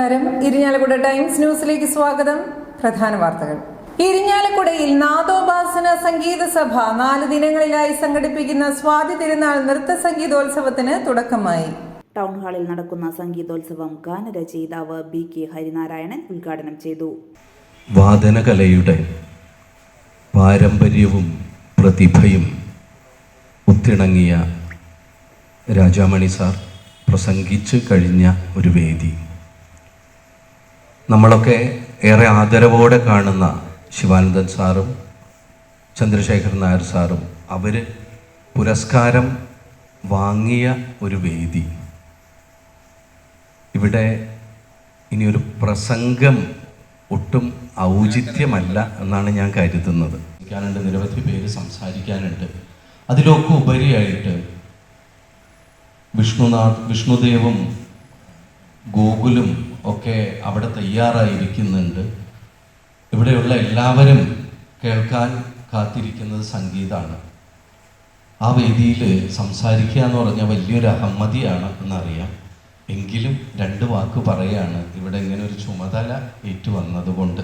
നമസ്കാരം. ഇരിഞ്ഞാലക്കുട ടൈംസ് ന്യൂസിലേക്ക് സ്വാഗതം. പ്രധാന വാർത്തകൾ. ഇരിഞ്ഞാലക്കുടയിൽ നാദോപാസന സംഗീത സഭ നാല് ദിനങ്ങളിലായി സംഘടിപ്പിക്കുന്ന സ്വാതി തിരുനാൾ നൃത്ത സംഗീതോത്സവത്തിന് തുടക്കമായി. ടൗൺ ഹാളിൽ നടക്കുന്ന സംഗീതോത്സവം ഗാനരചയിതാവ് ബി കെ ഹരിനാരായണൻ ഉദ്ഘാടനം ചെയ്തു. വാദനകലയുടെ പാരമ്പര്യവും പ്രതിഭയും ഒത്തിണങ്ങിയ രാജാമണി സാർ പ്രസംഗിച്ച് കഴിഞ്ഞ ഒരു വേദി. നമ്മളൊക്കെ ഏറെ ആദരവോടെ കാണുന്ന ശിവാനന്ദൻ സാറും ചന്ദ്രശേഖരൻ നായർ സാറും അവർ പുരസ്കാരം വാങ്ങിയ ഒരു വേദി. ഇവിടെ ഇനിയൊരു പ്രസംഗം ഒട്ടും ഔചിത്യമല്ല എന്നാണ് ഞാൻ കരുതുന്നത്. സംസാരിക്കാനുണ്ട് നിരവധി പേര് സംസാരിക്കാനുണ്ട്. അതിലൊക്കെ ഉപരിയായിട്ട് വിഷ്ണുനാഥ് വിഷ്ണുദേവും ഗോകുലും ഒക്കെ അവിടെ തയ്യാറായിരിക്കുന്നുണ്ട്. ഇവിടെയുള്ള എല്ലാവരും കേൾക്കാൻ കാത്തിരിക്കുന്നത് സംഗീതമാണ് ആ വേദിയിൽ സംസാരിക്കുക എന്ന് പറഞ്ഞാൽ വലിയൊരു അഹമ്മതിയാണ് എന്നറിയാം. എങ്കിലും രണ്ട് വാക്ക് പറയാണ്. ഇവിടെ ഇങ്ങനെ ഒരു ചുമതല ഏറ്റുവന്നതുകൊണ്ട്.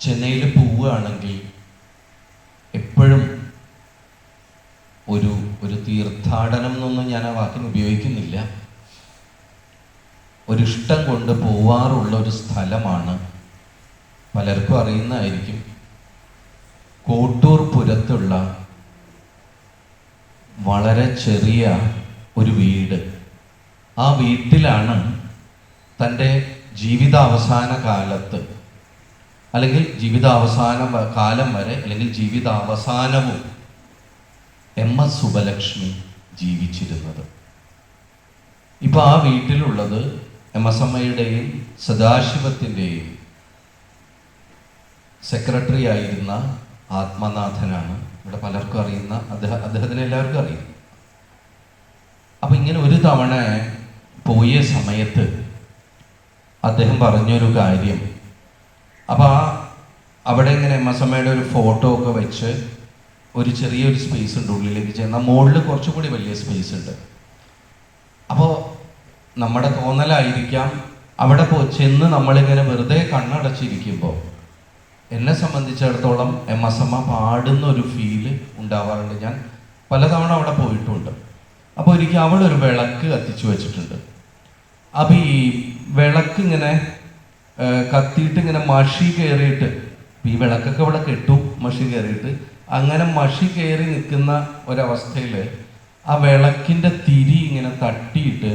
ചെന്നൈയിൽ പോവുകയാണെങ്കിൽ എപ്പോഴും ഒരു ഒരു തീർത്ഥാടനം എന്നൊന്നും ഞാൻ ആ വാക്കിന് ഉപയോഗിക്കുന്നില്ല. ഒരിഷ്ടം കൊണ്ട് പോവാറുള്ള ഒരു സ്ഥലമാണ്. പലർക്കും അറിയുന്നതായിരിക്കും. കോട്ടൂർ പുരത്തുള്ള വളരെ ചെറിയ ഒരു വീട്. ആ വീട്ടിലാണ് തന്റെ ജീവിതാവസാന കാലത്ത് അല്ലെങ്കിൽ ജീവിതാവസാന കാലം വരെ അല്ലെങ്കിൽ ജീവിതാവസാനവും എം എസ് സുബലക്ഷ്മി ജീവിച്ചിരുന്നത്. ഇപ്പോൾ ആ വീട്ടിലുള്ളത് എം എസ് അമ്മയുടെയും സദാശിവത്തിന്റെയും സെക്രട്ടറി ആയിരുന്ന ആത്മനാഥനാണ് ഇവിടെ പലർക്കും അറിയുന്ന അദ്ദേഹം അദ്ദേഹത്തിന് എല്ലാവർക്കും അറിയും. അപ്പം ഇങ്ങനെ ഒരു തവണ പോയ സമയത്ത് അദ്ദേഹം പറഞ്ഞൊരു കാര്യം. അപ്പോൾ ആ അവിടെ ഇങ്ങനെ എം എസ് അമ്മയുടെ ഒരു ഫോട്ടോ ഒക്കെ വെച്ച് ഒരു ചെറിയൊരു സ്പേസ് ഉണ്ട് ഉള്ളിലേക്ക് ചെന്നാൽ മുകളിൽ കുറച്ചും കൂടി വലിയ സ്പേസ് ഉണ്ട്. അപ്പോൾ നമ്മുടെ തോന്നലായിരിക്കാം അവിടെ പോ ചെന്ന് നമ്മളിങ്ങനെ വെറുതെ കണ്ണടച്ചിരിക്കുമ്പോൾ എന്നെ സംബന്ധിച്ചിടത്തോളം എം എസ് എമ്മ പാടുന്ന ഒരു ഫീൽ ഉണ്ടാവാറുണ്ട്. ഞാൻ പലതവണ അവിടെ പോയിട്ടുണ്ട്. അപ്പോൾ ഒരിക്കൽ അവിടെ ഒരു വിളക്ക് കത്തിച്ചു വെച്ചിട്ടുണ്ട്. അപ്പം ഈ വിളക്ക് ഇങ്ങനെ കത്തിയിട്ട് ഇങ്ങനെ മഷി കയറിയിട്ട് ഈ വിളക്കൊക്കെ അവിടെ കെട്ടു മഷി കയറിയിട്ട്. അങ്ങനെ മഷി കയറി നിൽക്കുന്ന ഒരവസ്ഥയിൽ ആ വിളക്കിന്റെ തിരി ഇങ്ങനെ തട്ടിയിട്ട്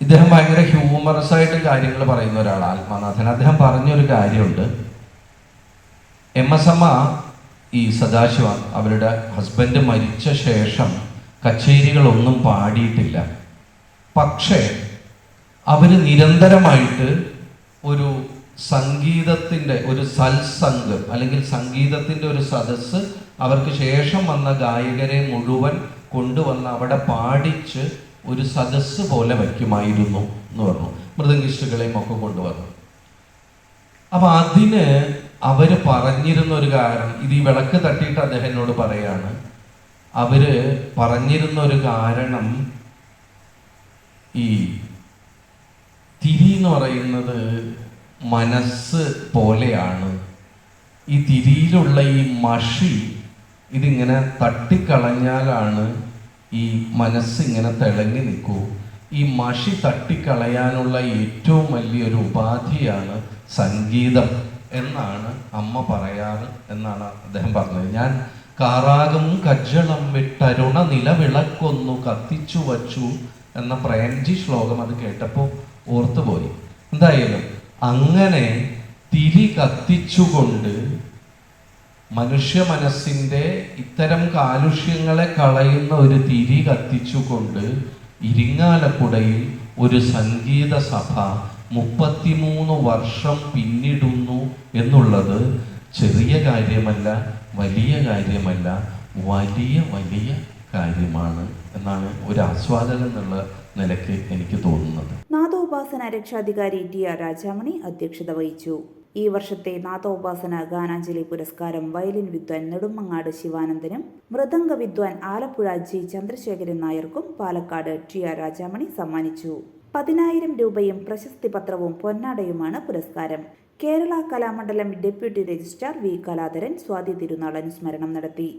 ഇദ്ദേഹം ഭയങ്കര ഹ്യൂമറസ് ആയിട്ട് കാര്യങ്ങൾ പറയുന്ന ഒരാളാണ് ആത്മനാഥൻ. അദ്ദേഹം പറഞ്ഞൊരു കാര്യമുണ്ട്. എം എസ് എമ്മ ഈ സദാശിവ അവരുടെ ഹസ്ബൻഡ് മരിച്ച ശേഷം കച്ചേരികളൊന്നും പാടിയിട്ടില്ല. പക്ഷേ അവർ നിരന്തരമായിട്ട് ഒരു സംഗീതത്തിന്റെ ഒരു സത്സംഗ് അല്ലെങ്കിൽ സംഗീതത്തിന്റെ ഒരു സദസ്സ് അവർക്ക് ശേഷം വന്ന ഗായകരെ മുഴുവൻ കൊണ്ടുവന്ന് അവിടെ പാടിച്ച് ഒരു സദസ്സ് പോലെ വയ്ക്കുമായിരുന്നു എന്ന് പറഞ്ഞു. മൃദംഗിസ്റ്റുകളെയും ഒക്കെ കൊണ്ടുവന്നു. അപ്പൊ അതിന് അവർ പറഞ്ഞിരുന്ന ഒരു കാരണം ഇത് ഈ വിളക്ക് തട്ടിയിട്ട് അദ്ദേഹം എന്നോട് പറയാണ്. അവർ പറഞ്ഞിരുന്ന ഒരു കാരണം ഈ തിരി എന്ന് പറയുന്നത് മനസ്സ് പോലെയാണ്. ഈ തിരിയിലുള്ള ഈ മഷി ഇതിങ്ങനെ തട്ടിക്കളഞ്ഞാലാണ് ഈ മനസ്സ് ഇങ്ങനെ തിളങ്ങി നിൽക്കൂ. ഈ മഷി തട്ടിക്കളയാനുള്ള ഏറ്റവും വലിയൊരു ഉപാധിയാണ് സംഗീതം എന്നാണ് അമ്മ പറയാറ് എന്നാണ് അദ്ദേഹം പറഞ്ഞത്. ഞാൻ കാറാകും കജ്ജളം വിട്ടരുണ നിലവിളക്കൊന്നു കത്തിച്ചു വച്ചു എന്ന പ്രേംജി ശ്ലോകം അത് കേട്ടപ്പോൾ ഓർത്തുപോയി. എന്തായാലും അങ്ങനെ തിരി കത്തിച്ചുകൊണ്ട് മനുഷ്യ മനസ്സിന്റെ ഇത്തരം കാലുഷ്യങ്ങളെ കളയുന്ന ഒരു തിരി കത്തിച്ചുകൊണ്ട് ഇരിങ്ങാലക്കുടയിൽ ഒരു സംഗീത സഭ മുപ്പത്തിമൂന്ന് വർഷം പിന്നിടുന്നു എന്നുള്ളത് ചെറിയ കാര്യമല്ല വലിയ കാര്യമല്ല വലിയ വലിയ കാര്യമാണ് എന്നാണ് ഒരു ആസ്വാദനം എന്നുള്ള നിലയ്ക്ക് എനിക്ക് തോന്നുന്നത്. നാദോപാസന രക്ഷാധികാരി ടി ആർ രാജാമണി അധ്യക്ഷത വഹിച്ചു. ഈ വർഷത്തെ നാഥോപാസന ഗാനാഞ്ജലി പുരസ്കാരം വയലിൻ വിദ്വാൻ നെടുമങ്ങാട് ശിവാനന്ദനും മൃദംഗ വിദ്വാൻ ആലപ്പുഴ ജി ചന്ദ്രശേഖരൻ നായർക്കും പാലക്കാട് ടി ആർ രാജാമണി സമ്മാനിച്ചു. പതിനായിരം രൂപയും പ്രശസ്തി പത്രവും പൊന്നാടയുമാണ് പുരസ്കാരം. Kerala Kalamandalam deputy registrar V Kaladharan Swathi Thirunal അനുസ്മരണം നടത്തി.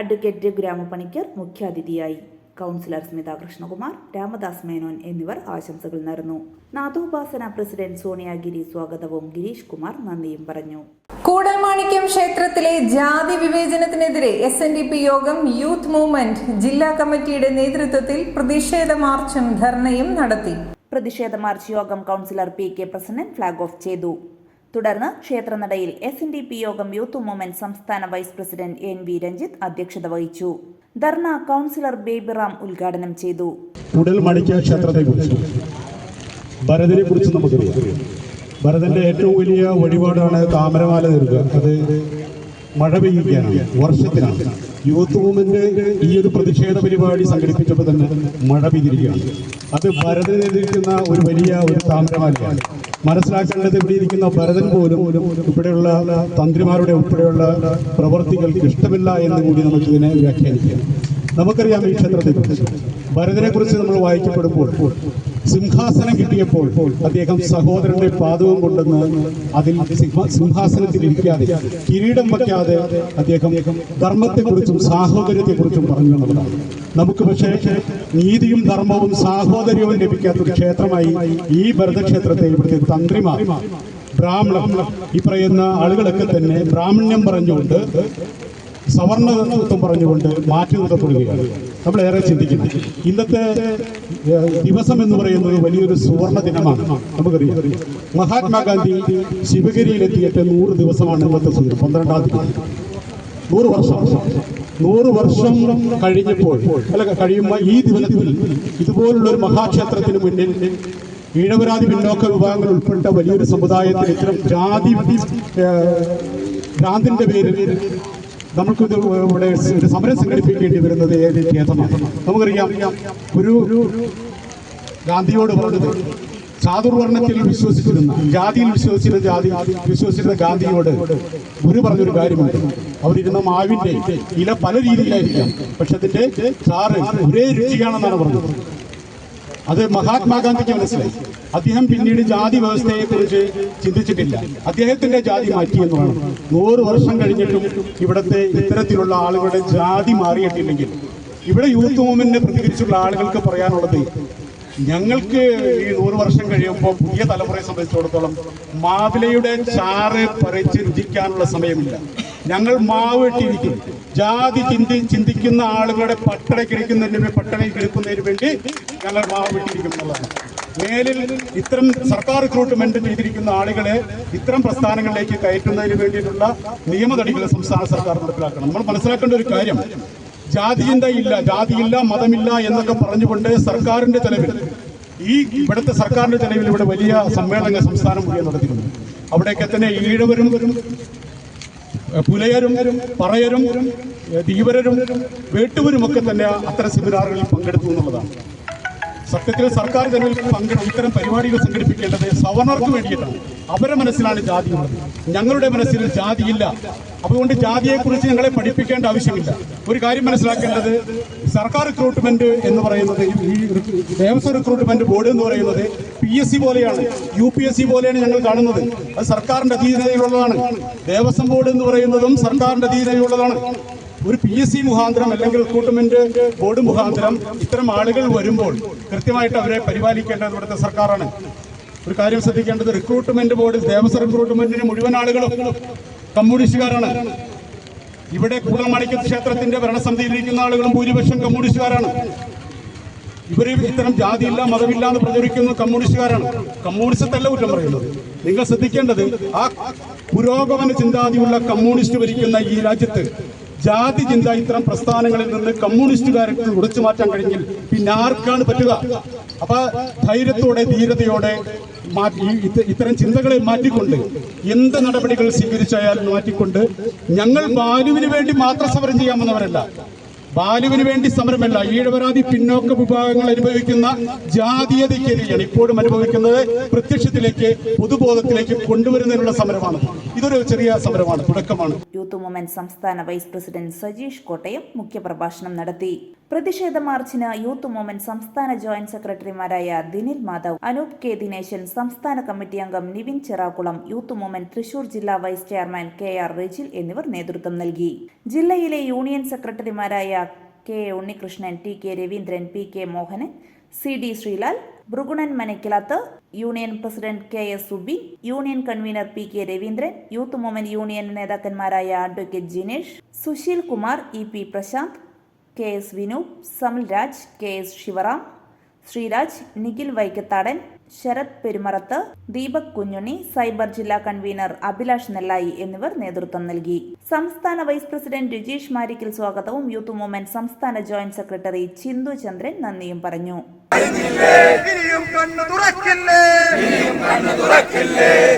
അഡ്വക്കേറ്റ് ഗ്രാമപണിക്കർ മുഖ്യാതിഥിയായി കൗൺസിലർ സ്മിത കൃഷ്ണകുമാർ രാമദാസ് മേനോൻ എന്നിവർ ആശംസകൾ നേർന്നു. നാദോപാസന പ്രസിഡന്റ് സോണിയാഗിരി സ്വാഗതവും ഗിരീഷ് കുമാർ നന്ദിയും പറഞ്ഞു. കൂടൽമാണിക്യം ക്ഷേത്രത്തിലെ ജാതി വിവേചനത്തിനെതിരെ S N D P Yogam youth movement ജില്ലാ കമ്മിറ്റിയുടെ നേതൃത്വത്തിൽ പ്രതിഷേധ മാർച്ചും ധർണയും നടത്തി. പ്രതിഷേധ മാർച്ച് യോഗം councillor P K Prasannan flag off ചെയ്തു. തുടർന്ന് ക്ഷേത്രനടയിൽ S N D P Yogam youth movement സംസ്ഥാന vice president N V Ranjith അധ്യക്ഷത വഹിച്ചു. ധർണ കൗൺസിലർ ബേബിറാം ഉദ്ഘാടനം ചെയ്തു. നമുക്കറിയാം. ഭരതന്റെ ഏറ്റവും വലിയ വഴിപാടാണ് താമരമാല തീർക്കുക അത് മഴ പെയ്യിക്കാനാണ് വർഷത്തിനാണ് യൂത്ത് മൂവ്മെന്റ് ഈ ഒരു പ്രതിഷേധ പരിപാടി സംഘടിപ്പിച്ചപ്പോൾ തന്നെ മഴ പെയ്തിരിക്കുകയാണ്. അത് ഭരതൻ ഒരു വലിയ ഒരു താമരമാലയാണ്. മനസ്സിലാക്കേണ്ടത് ഇവിടെ ഇരിക്കുന്ന ഭരതൻ പോലും ഇവിടെയുള്ള തന്ത്രിമാരുടെ ഉൾപ്പെടെയുള്ള പ്രവർത്തികൾക്ക് ഇഷ്ടമില്ല എന്ന് കൂടി നമുക്ക് ഇതിനെ വ്യാഖ്യാനിക്കാം. നമുക്കറിയാം ഈ ക്ഷേത്രത്തെക്കുറിച്ച് ഭരതനെ കുറിച്ച് നമ്മൾ വായിക്കപ്പെടുമ്പോൾ സിംഹാസനം കിട്ടിയപ്പോൾ അദ്ദേഹം സഹോദരന്റെ പാദവും കൊണ്ടെന്ന് അതിൽ സിംഹാസനത്തിൽ ഇരിക്കാതെ കിരീടം വയ്ക്കാതെ അദ്ദേഹം ധർമ്മത്തെക്കുറിച്ചും സാഹോദര്യത്തെക്കുറിച്ചും പറഞ്ഞു എന്നുള്ളതാണ് നമുക്ക് പക്ഷേ നീതിയും ധർമ്മവും സാഹോദര്യവും ലഭിക്കാത്ത ഒരു ക്ഷേത്രമായി ഈ ഭരതക്ഷേത്രത്തെ ഇവിടുത്തെ തന്ത്രിമാർ ബ്രാഹ്മണം ഈ പറയുന്ന ആളുകളൊക്കെ തന്നെ ബ്രാഹ്മണ്യം പറഞ്ഞുകൊണ്ട് സവർണതത്വം പറഞ്ഞുകൊണ്ട് മാറ്റി നിർത്തപ്പെടുകയാണ്. നമ്മൾ ഏറെ ചിന്തിക്കുന്നു. ഇന്നത്തെ ദിവസം എന്ന് പറയുന്നത് വലിയൊരു സുവർണ ദിനമാണ്. നമുക്കറിയാം. മഹാത്മാഗാന്ധി ശിവഗിരിയിലെത്തിയിട്ട് നൂറ് ദിവസമാണ് ഇന്നത്തെ സൂര്യൻ പന്ത്രണ്ടാം തീയതി. നൂറ് വർഷം. നൂറ് വർഷം കഴിഞ്ഞപ്പോൾ അല്ല കഴിയുമ്പോൾ ഈ ദിവസത്തിൽ ഇതുപോലുള്ള ഒരു മഹാക്ഷേത്രത്തിന് മുന്നിൽ ഈഴവരാതി പിന്നോക്ക വിഭാഗങ്ങൾ ഉൾപ്പെട്ട വലിയൊരു സമുദായത്തിന് ഇത്തരം ജാതി ഭ്രാന്തിന്റെ പേരിൽ നമുക്കിത് ഇവിടെ ഒരു സമരം സംഘടിപ്പിക്കേണ്ടി വരുന്നത് ഏത് ഖേദമാണ് നമുക്കറിയാം ഒരു ഗാന്ധിയോട് പറഞ്ഞത് ചാതുർവർണത്തിൽ വിശ്വസിച്ചിരുന്ന ജാതിയിൽ വിശ്വസിച്ചിരുന്ന ജാതി വിശ്വസിച്ചിരുന്ന ഗാന്ധിയോട് ഗുരു പറഞ്ഞൊരു കാര്യമുണ്ട്. അവരിരുന്ന മാവിന്റെ ഇല പല രീതിയിലായിരിക്കാം പക്ഷെ അതിന്റെ ചാറ് ഒരേ രുചിയാണെന്നാണ് പറഞ്ഞത്. അത് മഹാത്മാഗാന്ധിക്ക് മനസ്സിലായി. അദ്ദേഹം പിന്നീട് ജാതി വ്യവസ്ഥയെ കുറിച്ച് ചിന്തിച്ചിട്ടില്ല. അദ്ദേഹത്തിന്റെ ജാതി മാറ്റി എന്ന് നൂറ് വർഷം കഴിഞ്ഞിട്ടും ഇവിടുത്തെ ഇത്തരത്തിലുള്ള ആളുകളുടെ ജാതി മാറിയിട്ടില്ലെങ്കിൽ ഇവിടെ യൂത്ത് മൂവ്മെന്റിനെ പ്രതികരിച്ചുള്ള ആളുകൾക്ക് പറയാനുള്ളത് ഞങ്ങൾക്ക് ഈ നൂറ് വർഷം കഴിയുമ്പോൾ പുതിയ തലമുറയെ സംബന്ധിച്ചിടത്തോളം മാവിലയുടെ ചാറ് പറിച്ച് രുചിക്കാനുള്ള സമയമില്ല. ഞങ്ങൾ മാവ് ജാതി ചിന്തി ചിന്തിക്കുന്ന ആളുകളുടെ പട്ടണ കിടക്കുന്നതിന് പട്ടണയിൽ കിടക്കുന്നതിന് വേണ്ടി ഞങ്ങൾ മാവ് എന്നുള്ളതാണ്. മേലിൽ ഇത്തരം സർക്കാർ റിക്രൂട്ട്മെന്റ് ചെയ്തിരിക്കുന്ന ആളുകളെ ഇത്തരം പ്രസ്ഥാനങ്ങളിലേക്ക് കയറ്റുന്നതിന് വേണ്ടിയിട്ടുള്ള നിയമനടികൾ സംസ്ഥാന സർക്കാർ നടപ്പിലാക്കണം. നമ്മൾ മനസ്സിലാക്കേണ്ട ഒരു കാര്യം ജാതി ചിന്തയില്ല ജാതിയില്ല മതമില്ല എന്നൊക്കെ പറഞ്ഞുകൊണ്ട് സർക്കാരിന്റെ ചെലവിൽ ഈ ഇവിടുത്തെ സർക്കാരിന്റെ ചെലവിൽ ഇവിടെ വലിയ സമ്മേളനങ്ങൾ സംസ്ഥാനം മുഴുവൻ നടത്തിയിരുന്നു അവിടെയൊക്കെ തന്നെ ഈഴവരും പുലയരും പറയരും ധീവരരും വേട്ടുവരുമൊക്കെ തന്നെ അത്തരം സെമിനാറുകളിൽ പങ്കെടുത്തു എന്നുള്ളതാണ്. സത്യത്തിൽ സർക്കാർ തന്നെ പങ്കെടുത്ത് ഇത്തരം പരിപാടികൾ സംഘടിപ്പിക്കേണ്ടത് സവർണർക്ക് വേണ്ടിയിട്ടാണ്. അവരുടെ മനസ്സിലാണ് ജാതി ഞങ്ങളുടെ മനസ്സിൽ ജാതിയില്ല. അതുകൊണ്ട് ജാതിയെക്കുറിച്ച് ഞങ്ങളെ പഠിപ്പിക്കേണ്ട ആവശ്യമില്ല. ഒരു കാര്യം മനസ്സിലാക്കേണ്ടത് സർക്കാർ റിക്രൂട്ട്മെന്റ് എന്ന് പറയുന്നത് ഈ ദേവസ്വം റിക്രൂട്ട്മെന്റ് ബോർഡ് എന്ന് പറയുന്നത് പി എസ് സി പോലെയാണ് യു പി എസ് സി പോലെയാണ് ഞങ്ങൾ കാണുന്നത്. അത് സർക്കാരിന്റെ അധീനതയിലുള്ളതാണ്. ദേവസ്വം ബോർഡ് എന്ന് പറയുന്നതും സർക്കാരിന്റെ അധീനതയിലുള്ളതാണ്. ഒരു പി എസ് സി മുഖാന്തരം അല്ലെങ്കിൽ റിക്രൂട്ട്മെന്റ് ബോർഡ് മുഖാന്തരം ഇത്തരം ആളുകൾ വരുമ്പോൾ കൃത്യമായിട്ട് അവരെ പരിപാലിക്കേണ്ടത് ഇവിടുത്തെ സർക്കാരാണ്. ഒരു കാര്യം ശ്രദ്ധിക്കേണ്ടത് റിക്രൂട്ട്മെന്റ് ബോർഡ് ദേവസ്വം റിക്രൂട്ട്മെന്റിന് മുഴുവൻ ആളുകളും കമ്മ്യൂണിസ്റ്റുകാരാണ്. ഇവിടെ കൂടൽമാണിക്യ ക്ഷേത്രത്തിന്റെ ഭരണസമിതിയിലിരിക്കുന്ന ആളുകളും ഭൂരിപക്ഷം കമ്മ്യൂണിസ്റ്റുകാരാണ്. ഇവർ ഇത്തരം ജാതിയില്ല മതമില്ല എന്ന് പ്രചരിക്കുന്ന കമ്മ്യൂണിസ്റ്റുകാരാണ്. കമ്മ്യൂണിസ്റ്റല്ല കുറ്റം പറയുന്നത്. നിങ്ങൾ ശ്രദ്ധിക്കേണ്ടത് ആ പുരോഗമന ചിന്താതിയുള്ള കമ്മ്യൂണിസ്റ്റ് ഭരിക്കുന്ന ഈ രാജ്യത്ത് ജാതി ചിന്ത ഇത്തരം പ്രസ്ഥാനങ്ങളിൽ നിന്ന് കമ്മ്യൂണിസ്റ്റുകാർക്ക് ഉടച്ചു മാറ്റാൻ കഴിഞ്ഞിൽ പിന്നെ ആർക്കാണ് പറ്റുക? അപ്പൊ ധൈര്യത്തോടെ ധീരതയോടെ ഇത്തരം ചിന്തകളെ മാറ്റിക്കൊണ്ട് എന്ത് നടപടികൾ സ്വീകരിച്ചായാലും മാറ്റിക്കൊണ്ട് ഞങ്ങൾ ബാലുവിന് വേണ്ടി മാത്രം സമരം ചെയ്യാമെന്നവരല്ല. ബാലുവിന് വേണ്ടി സമരമല്ല. ഈഴവരാതി പിന്നോക്ക വിഭാഗങ്ങൾ അനുഭവിക്കുന്ന ജാതീയതയ്ക്കെതിരെയാണ് ഇപ്പോഴും അനുഭവിക്കുന്നത്. പ്രത്യക്ഷത്തിലേക്ക് പൊതുബോധത്തിലേക്ക് കൊണ്ടുവരുന്നതിനുള്ള സമരമാണ്. ഇതൊരു ചെറിയ സമരമാണ് തുടക്കമാണ്. മൂവ്മെന്റ് സംസ്ഥാന വൈസ് പ്രസിഡന്റ് സജീഷ് കോട്ടയം മുഖ്യപ്രഭാഷണം നടത്തി. പ്രതിഷേധ മാർച്ചിന് യൂത്ത് മൂവ്മെന്റ് സംസ്ഥാന ജോയിന്റ് സെക്രട്ടറിമാരായ ദിനിൽ മാധവ് അനൂപ് കെ ദിനേശൻ സംസ്ഥാന കമ്മിറ്റി അംഗം നിവിൻ ചെറാക്കുളം യൂത്ത് മൂവ്മെന്റ് തൃശൂർ ജില്ലാ vice chairman K R Rejil എന്നിവർ നേതൃത്വം നൽകി. ജില്ലയിലെ യൂണിയൻ സെക്രട്ടറിമാരായ K Unnikrishnan T K Raveendran P K Mohanan C D Sreelal Bhrigunan Manakkilath union president K S Subi union convener P K Raveendran youth movement union നേതാക്കന്മാരായ advocate Jinesh Susheel Kumar E P Prashanth K S Vinu Samil Raj K S Sivaram Sreeraj Nikhil Vaikkathadan Sarath Perumarath Deepak Kunjunni cyber ജില്ലാ convener Abhilash Nellayi എന്നിവർ നേതൃത്വം നൽകി. സംസ്ഥാന vice president Rajeesh Marikkal സ്വാഗതവും youth movement സംസ്ഥാന joint secretary Chinthu Chandran നന്ദിയും പറഞ്ഞു. ഇനിയും കണ്ണു തുറക്കില്ലേ?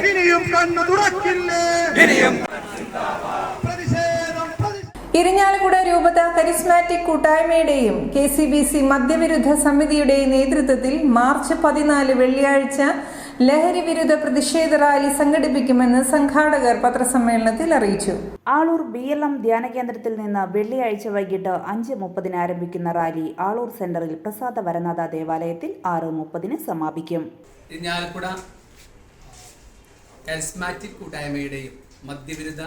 ഇനിയും കണ്ണു തുറക്കില്ലേ? ഇനിയും ഇരിഞ്ഞാലക്കുട രൂപത കരിസ്മാറ്റിക് കൂട്ടായ്മയുടെയും കെ സി ബി സി മദ്യവിരുദ്ധ സമിതിയുടെയും നേതൃത്വത്തിൽ മാർച്ച് പതിനാല് വെള്ളിയാഴ്ച ലഹരി വിരുദ്ധ പ്രതിഷേധ റാലി സംഘടിപ്പിക്കുമെന്ന് സംഘാടകർ പത്രസമ്മേളനത്തിൽ അറിയിച്ചു. ആളൂർ ബി എൽ എം ധ്യാന കേന്ദ്രത്തിൽ നിന്ന് വെള്ളിയാഴ്ച വൈകിട്ട് അഞ്ച് മുപ്പതിന് ആരംഭിക്കുന്ന റാലി ആളൂർ സെന്ററിൽ പ്രസാദ വരനാഥ ദേവാലയത്തിൽ ആറ് മുപ്പതിന് സമാപിക്കും. ഇരിഞ്ഞാലക്കുട കരിസ്മാറ്റിക് കൂട്ടായ്മയുടെയും മദ്യവിരുദ്ധ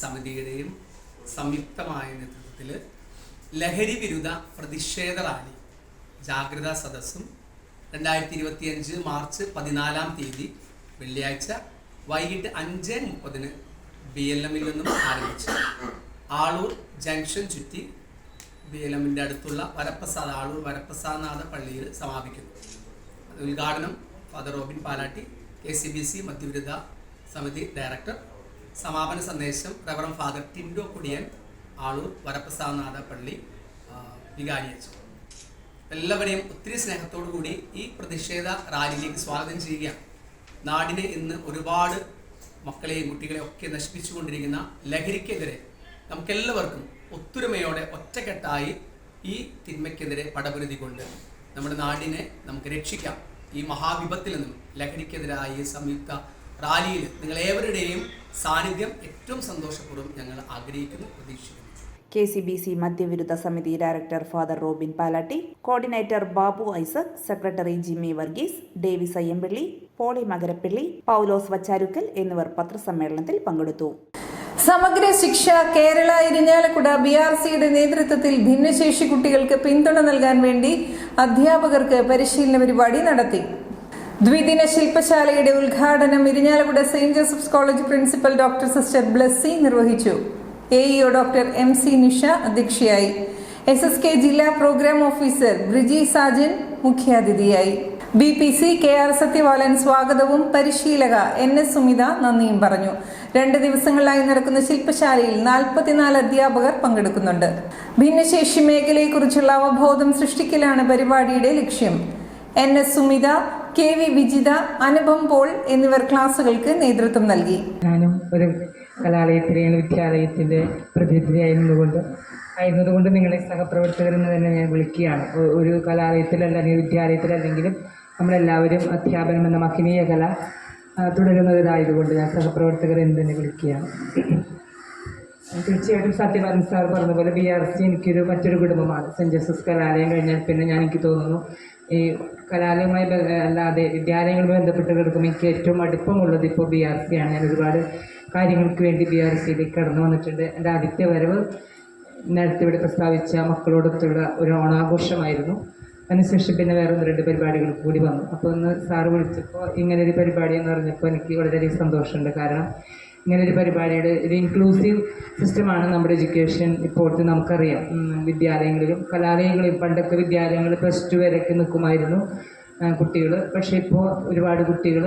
സമിതിയുടെയും സംയുക്തമായ നേതൃത്വത്തിൽ ലഹരി വിരുദ്ധ പ്രതിഷേധ റാലി ജാഗ്രതാ സദസ്സും രണ്ടായിരത്തി ഇരുപത്തിയഞ്ച് മാർച്ച് പതിനാലാം തീയതി വെള്ളിയാഴ്ച വൈകിട്ട് അഞ്ച് മുപ്പതിന് ബി എൽ എമ്മിൽ നിന്നും ആരംഭിച്ചു. ആളൂർ ജംഗ്ഷൻ ചുറ്റി ബി എൽ എമ്മിന്റെ അടുത്തുള്ള വരപ്രസാദ് ആളൂർ വരപ്രസാദനാഥ പള്ളിയിൽ സമാപിക്കുന്നു ഉദ്ഘാടനം father Robin Palatty K C B C മദ്യവിരുദ്ധ സമിതി ഡയറക്ടർ സമാപന സന്ദേശം റവറം ഫാദർ ടിൻഡോ കുടിയൻ ആളൂർ വരപ്രസാദനാഥ പള്ളി വികാരി അച്ഛൻ. എല്ലാവരെയും ഒത്തിരി സ്നേഹത്തോടു കൂടി ഈ പ്രതിഷേധ റാലിയിലേക്ക് സ്വാഗതം ചെയ്യുകയാണ്. നാടിനെ ഇന്ന് ഒരുപാട് മക്കളെയും കുട്ടികളെയും ഒക്കെ നശിപ്പിച്ചുകൊണ്ടിരിക്കുന്ന ലഹരിക്കെതിരെ നമുക്കെല്ലാവർക്കും ഒത്തൊരുമയോടെ ഒറ്റക്കെട്ടായി ഈ തിന്മയ്ക്കെതിരെ കൊണ്ട് നമ്മുടെ നാടിനെ നമുക്ക് രക്ഷിക്കാം. ഈ മഹാവിപത്തിൽ നിന്നും ലഹരിക്കെതിരായ സംയുക്ത റാലിയിൽ നിങ്ങളേവരുടെയും സാന്നിധ്യം ഏറ്റവും സന്തോഷപൂർവം ഞങ്ങൾ ആഗ്രഹിക്കുന്നു പ്രതീക്ഷിക്കുന്നു. കെ സി ബി സി മദ്യവിരുദ്ധ സമിതി director father Robin Palatty coordinator Babu Isaac secretary Jimmy Varghese Davis Ayyampilly Poly Makarappilly Paulose Vacharukkal എന്നിവർ പത്രസമ്മേളനത്തിൽ പങ്കെടുത്തു. സമഗ്ര ശിക്ഷ കേരള ഇരിഞ്ഞാലക്കുട ബി ആർ സിയുടെ നേതൃത്വത്തിൽ ഭിന്നശേഷി കുട്ടികൾക്ക് പിന്തുണ നൽകാൻ വേണ്ടി അധ്യാപകർക്ക് പരിശീലന പരിപാടി നടത്തി. ദ്വിദിന ശില്പശാലയുടെ ഉദ്ഘാടനം Irinjalakuda saint Joseph's college principal doctor sister Blessy നിർവഹിച്ചു. A EO doctor M C Nisha അധ്യക്ഷയായി. എസ് എസ് കെ ജില്ലാ പ്രോഗ്രാം ഓഫീസർ ബ്രിജി സാജൻ മുഖ്യാതിഥിയായി. B P C K R Sathyavalan സ്വാഗതവും പരിശീലക എൻ എസ് സുമിത നന്ദിയും പറഞ്ഞു. രണ്ട് ദിവസങ്ങളിലായി നടക്കുന്ന ശില്പശാലയിൽ നാൽപ്പത്തിനാല് അധ്യാപകർ പങ്കെടുക്കുന്നുണ്ട്. ഭിന്നശേഷി മേഖലയെക്കുറിച്ചുള്ള അവബോധം സൃഷ്ടിക്കലാണ് പരിപാടിയുടെ ലക്ഷ്യം. N S Sumitha K V Vijitha Anupam Paul എന്നിവർ ക്ലാസുകൾക്ക് നേതൃത്വം നൽകി. ഞാനും ഒരു കലാലയത്തിലെ വിദ്യാലയത്തിന്റെ പ്രതിനിധിയായിരുന്നുകൊണ്ട് ആയിരുന്നതുകൊണ്ട് നിങ്ങളെ സഹപ്രവർത്തകരെന്ന് തന്നെ ഞാൻ വിളിക്കുകയാണ്. ഒരു കലാലയത്തിലല്ല അല്ലെങ്കിൽ വിദ്യാലയത്തിലല്ലെങ്കിലും നമ്മളെല്ലാവരും അധ്യാപനം എന്ന മഹിനീയ കല തുടരുന്നവരായതുകൊണ്ട് ഞാൻ സഹപ്രവർത്തകർ എന്ന് തന്നെ വിളിക്കുകയാണ്. തീർച്ചയായിട്ടും സത്യപാലൻ സാർ പറഞ്ഞ പോലെ ബി ആർ സി എനിക്കൊരു മറ്റൊരു കുടുംബമാണ്. സെന്റ് ജോസഫ് കലാലയം കഴിഞ്ഞാൽ പിന്നെ ഞാൻ എനിക്ക് തോന്നുന്നു ഈ കലാലയവുമായി അല്ലാതെ വിദ്യാലയങ്ങളുമായി ബന്ധപ്പെട്ട് കിടക്കുമ്പോൾ എനിക്ക് ഏറ്റവും അടുപ്പമുള്ളത് ഇപ്പോൾ ബി ആർ സി ആണ്. ഞാൻ ഒരുപാട് കാര്യങ്ങൾക്ക് വേണ്ടി ബി ആർ സിയിലേക്ക് കടന്നു വന്നിട്ടുണ്ട്. എന്റെ ആദ്യത്തെ വരവ് നേരത്തെ ഇവിടെ പ്രസ്താവിച്ച മക്കളോടൊത്തുള്ള ഒരു ഓണാഘോഷമായിരുന്നു. അതിനുശേഷം പിന്നെ വേറെ ഒന്ന് രണ്ട് പരിപാടികൾ കൂടി വന്നു. അപ്പോൾ ഒന്ന് സാറ് വിളിച്ചപ്പോൾ ഇങ്ങനെ ഒരു പരിപാടി എന്ന് പറഞ്ഞപ്പോൾ എനിക്ക് വളരെയധികം സന്തോഷമുണ്ട്. കാരണം ഇങ്ങനെ ഒരു പരിപാടിയുടെ ഒരു ഇൻക്ലൂസീവ് സിസ്റ്റമാണ് നമ്മുടെ എഡ്യൂക്കേഷൻ ഇപ്പോഴത്തെ നമുക്കറിയാം. വിദ്യാലയങ്ങളിലും കലാലയങ്ങളിലും പണ്ടൊക്കെ വിദ്യാലയങ്ങൾ പ്ലസ് ടു വരെയൊക്കെ നിൽക്കുമായിരുന്നു കുട്ടികൾ പക്ഷേ ഇപ്പോൾ ഒരുപാട് കുട്ടികൾ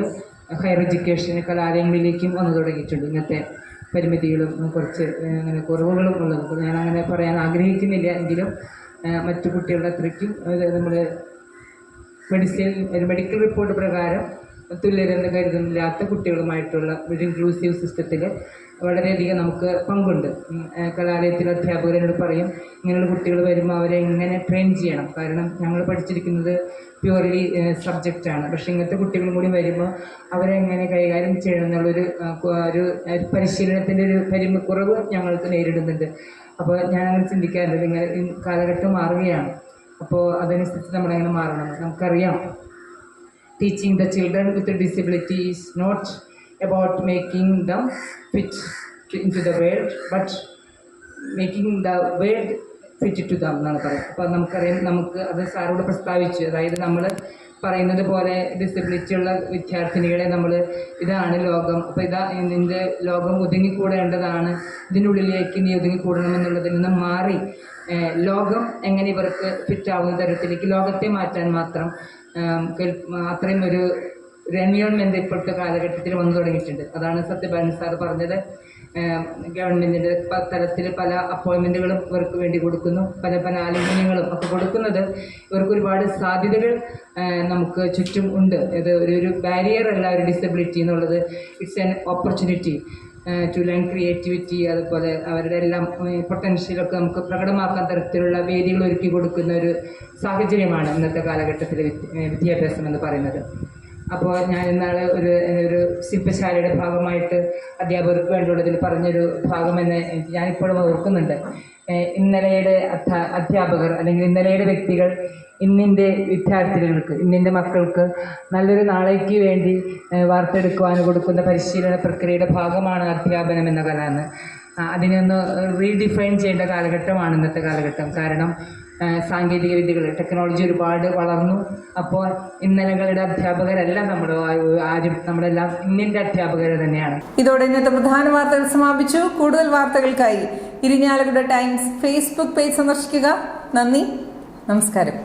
ഹയർ എഡ്യൂക്കേഷൻ കലാലയങ്ങളിലേക്കും വന്നു തുടങ്ങിയിട്ടുണ്ട്. ഇന്നത്തെ പരിമിതികളും കുറച്ച് അങ്ങനെ കുറവുകളും ഉള്ളത്. ഞാൻ അങ്ങനെ പറയാൻ ആഗ്രഹിക്കുന്നില്ല എങ്കിലും മറ്റു കുട്ടികളുടെ അത്രയ്ക്കും നമ്മൾ മെഡിസിൻ മെഡിക്കൽ റിപ്പോർട്ട് പ്രകാരം തുല്യരെന്ന് കരുതുന്നില്ലാത്ത കുട്ടികളുമായിട്ടുള്ള ഒരു ഇൻക്ലൂസീവ് സിസ്റ്റത്തിൽ വളരെയധികം നമുക്ക് പങ്കുണ്ട്. കലാലയത്തിലെ അധ്യാപകരോട് പറയും ഇങ്ങനെയുള്ള കുട്ടികൾ വരുമ്പോൾ അവരെ എങ്ങനെ ട്രെയിൻ ചെയ്യണം? കാരണം ഞങ്ങൾ പഠിച്ചിരിക്കുന്നത് പ്യുവർലി സബ്ജക്റ്റാണ് പക്ഷേ ഇങ്ങനത്തെ കുട്ടികളും കൂടി വരുമ്പോൾ അവരെ എങ്ങനെ കൈകാര്യം ചെയ്യണം എന്നുള്ളൊരു ഒരു പരിശീലനത്തിന്റെ ഒരു പരിമിക്കുറവ് ഞങ്ങൾക്ക് നേരിടുന്നുണ്ട്. അപ്പോൾ ഞാനങ്ങനെ ചിന്തിക്കാറുണ്ട് ഇങ്ങനെ കാലഘട്ടം മാറുകയാണ്. അപ്പോൾ അതനുസരിച്ച് നമ്മളെങ്ങനെ മാറണം? നമുക്കറിയാം. Teaching the children with a disability is not about making them fit to- into the world but making the world fit to them എന്നാണ് പറയുന്നത്. അപ്പോൾ നമുക്കറിയാം നമുക്ക് അത് സാറോട് പ്രസ്താവിച്ചു. അതായത് നമ്മൾ പറയുന്നത് പോലെ ഡിസബിലിറ്റി ഉള്ള വിദ്യാർത്ഥിനികളെ നമ്മൾ ഇതാണ് ലോകം. അപ്പോൾ ഇതാ ഇതിന്റെ ലോകം ഒതുങ്ങിക്കൂടേണ്ടതാണ്. ഇതിനുള്ളിലേക്ക് നീ ഒതുങ്ങിക്കൂടണമെന്നുള്ളതിൽ നിന്ന് മാറി ലോകം എങ്ങനെ ഇവർക്ക് ഫിറ്റ് ആവുന്ന തരത്തിലേക്ക് ലോകത്തെ മാറ്റാൻ മാത്രം അത്രയും ഒരു ഒരു ഇപ്പോഴത്തെ കാലഘട്ടത്തിൽ വന്നു തുടങ്ങിയിട്ടുണ്ട്. അതാണ് സത്യഭാരൻ സാർ പറഞ്ഞത്. ഗവൺമെന്റിന്റെ തലത്തിൽ പല അപ്പോയിന്റ്മെന്റുകളും ഇവർക്ക് വേണ്ടി കൊടുക്കുന്നു. പല പല ആലോചനകളും ഒക്കെ കൊടുക്കുന്നത് ഇവർക്ക് ഒരുപാട് സാധ്യതകൾ നമുക്ക് ചുറ്റും ഉണ്ട്. ഇത് ഒരു ഒരു ബാരിയർ അല്ല ഒരു ഡിസബിലിറ്റി എന്നുള്ളത്. It's an opportunity to learn creativity അതുപോലെ അവരുടെ എല്ലാം പൊട്ടൻഷ്യലൊക്കെ നമുക്ക് പ്രകടമാക്കാൻ തരത്തിലുള്ള വേദികൾ ഒരുക്കി കൊടുക്കുന്ന ഒരു സാഹചര്യമാണ് ഇന്നത്തെ കാലഘട്ടത്തിലെ വിദ്യാഭ്യാസം എന്ന് പറയുന്നത്. അപ്പോൾ ഞാൻ ഇന്നാൾ ഒരു ഒരു ശില്പശാലയുടെ ഭാഗമായിട്ട് അധ്യാപകർക്ക് വേണ്ടിയുള്ളതിൽ പറഞ്ഞൊരു ഭാഗം എന്ന് ഞാനിപ്പോഴും ഓർക്കുന്നുണ്ട്. ഇന്നലെയുടെ അധ്യാപകർ അല്ലെങ്കിൽ ഇന്നലെയുടെ വ്യക്തികൾ ഇന്നിന്റെ വിദ്യാർത്ഥികൾക്ക് ഇന്നിന്റെ മക്കൾക്ക് നല്ലൊരു നാളേക്ക് വേണ്ടി വാർത്തെടുക്കുവാൻ കൊടുക്കുന്ന പരിശീലന പ്രക്രിയയുടെ ഭാഗമാണ് അധ്യാപനം എന്ന കലാന്ന് ആ, അതിനെ ഒന്ന് റീഡിഫൈൻ ചെയ്യേണ്ട കാലഘട്ടമാണ് ഇന്നത്തെ കാലഘട്ടം. കാരണം സാങ്കേതിക വിദ്യകൾ ടെക്നോളജി ഒരുപാട് വളർന്നു. അപ്പോൾ ഇന്നലകളുടെ അധ്യാപകരല്ല നമ്മൾ ആരും നമ്മളെല്ലാം ഇന്നിന്റെ അധ്യാപകർ തന്നെയാണ്. ഇതോടെ ഇന്നത്തെ പ്രധാന വാർത്തകൾ സമാപിച്ചു. കൂടുതൽ വാർത്തകൾക്കായി ഇരിഞ്ഞാലക്കുട ടൈംസ് ഫേസ്ബുക്ക് പേജ് സന്ദർശിക്കുക. നന്ദി. നമസ്കാരം.